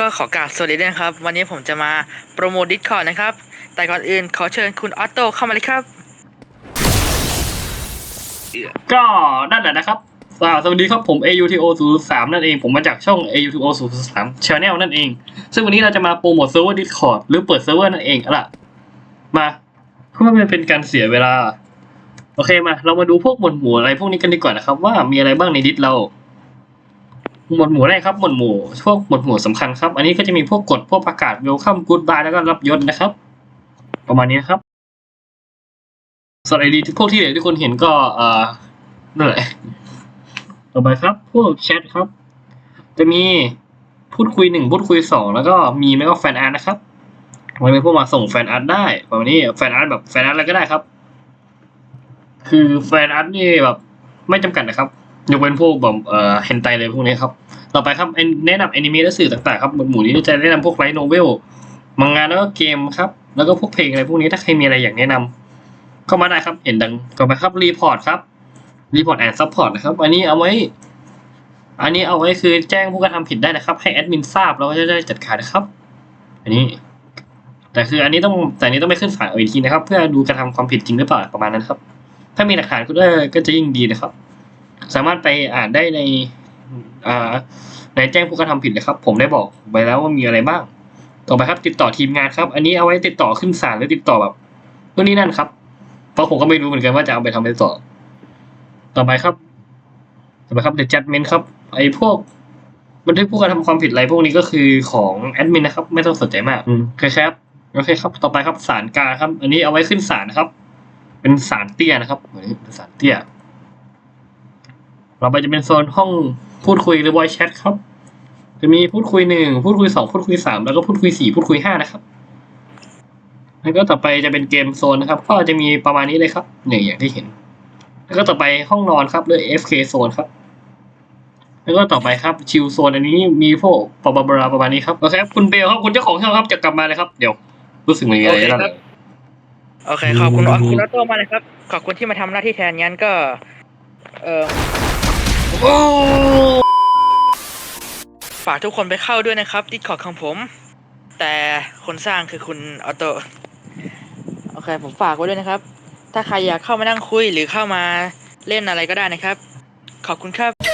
ก็ขอกราบสวัสดีด้วยนะครับ วันนี้ผมจะมาโปรโมทดิสคอร์นะครับ แต่ก่อนอื่นขอเชิญคุณออโต้เข้ามาเลยครับ ก็นั่นแหละนะครับ สวัสดีครับผม AUTO 03นั่นเอง ผมมาจากช่อง AUTO 03 Channel นั่นเอง ซึ่งวันนี้เราจะมาโปรโมทเซิร์ฟเวอร์ Discord หรือเปิดเซิร์ฟเวอร์นั่นเองอาล่ะ มาเพื่อไม่เป็นการเสียเวลา โอเคมา เรามาดูพวกหมวดหมู่อะไรพวกนี้กันดีกว่านะครับ ว่ามีอะไรบ้างในดิสเรา หมวดหมู่แรกครับหมวดหมู่พวกหมวดหมู่สำคัญครับ อันนี้ก็จะมีพวกกฎพวกประกาศ Welcome Goodbye แล้วก็รับยศนะครับ ประมาณนี้ครับส่วนไอดีพวกที่เหลือที่คนเห็นก็เอ่อนั่นแหละต่อไปครับ พวกแชทครับ จะมีพูดคุยหนึ่งพูดคุยสองแล้วก็มีไม่ก็แฟนอาร์ตนะครับไว้เป็นพวกมาส่งแฟนอาร์ตได้ประมาณนี้แฟนอาร์ตแบบแฟนอาร์ตอะไรก็ได้ครับ คือแฟนอาร์ตนี่แบบไม่จำกัดนะครับ ยกเว้นพวกแบบเอ่อเฮนไตเลยพวกนี้ครับ ต่อไปครับแนะนำแอนิเมะและสื่อต่างๆครับหมวดหมู่นี้จะแนะนำพวกไลท์โนเวลมังงะแล้วก็เกมครับ แล้วก็พวกเพลงอะไรพวกนี้ถ้าใครมีอะไรอยากแนะนำเข้ามาได้ครับเห็นดังต่อไปครับรีพอร์ตครับรีพอร์ตแอนด์ซัพพอร์ตนะครับ อันนี้เอาไว้ อันนี้เอาไว้คือแจ้งผู้กระทำผิดได้นะครับ ให้แอดมินทราบแล้วก็จะได้จัดการนะครับ อันนี้ แต่คืออันนี้ต้องแต่นี้ต้องไปขึ้นศาลเอาอีกทีนะครับ เพื่อดูกระทำความผิดจริงหรือเปล่าประมาณนั้นครับ ถ้ามีหลักฐานก็ได้ก็จะยิ่งดีนะครับ สามารถไปอ่านได้ในอ่าในแจ้งผู้กระทำผิดนะครับ ผมได้บอกไปแล้วว่ามีอะไรบ้าง ต่อไปครับ ติดต่อทีมงานครับ อันนี้เอาไว้ติดต่อขึ้นศาลหรือติดต่อแบบนู่นนี่นั่นครับเพราะผมก็ไม่รู้เหมือนกันว่าจะเอาไปทำอะไรต่อ ต่อไปครับ ต่อไปครับ the judgment ครับ ไอ้พวกบันทึกผู้กระทำความผิดอะไรพวกนี้ก็คือของแอดมินนะครับ ไม่ต้องสนใจมากอืมโอเคครับโอเคครับ ต่อไปครับศาลกลางครับ อันนี้เอาไว้ขึ้นศาลนะครับ เป็นศาลเตี้ยนะครับเหมือนเป็นศาลเตี้ย เราไปจะเป็นโซนห้องพูดคุยหรือ voice chat ครับ จะมีพูดคุยหนึ่งพูดคุยสองพูดคุยสามแล้วก็พูดคุยสี่พูดคุยห้านะครับ แล้วก็ต่อไปจะเป็นเกมโซนนะครับ ก็จะมีประมาณนี้เลยครับเนี่ยอย่างที่เห็น แล้วก็ต่อไปห้องนอนครับหรือ FK โซนครับ แล้วก็ต่อไปครับชิลโซนอันนี้มีพวกปบาบราประมาณนี้ครับโอเคครับคุณเบลครับคุณเจ้าของช่องครับจะกลับมาเลยครับเดี๋ยวรู้สึกมีอะไรโอเคแล้วครับโอเคขอบคุณคุณออโต้มาเลยครับ ขอบคุณที่มาทำหน้าที่แทนงั้นก็ เออ ฝากทุกคนไปเข้าด้วยนะครับดิสคอร์ดของผม แต่คนสร้างคือคุณออโตโอเค ผมฝากไว้ด้วยนะครับ ถ้าใครอยากเข้ามานั่งคุยหรือเข้ามาเล่นอะไรก็ได้นะครับ ขอบคุณครับ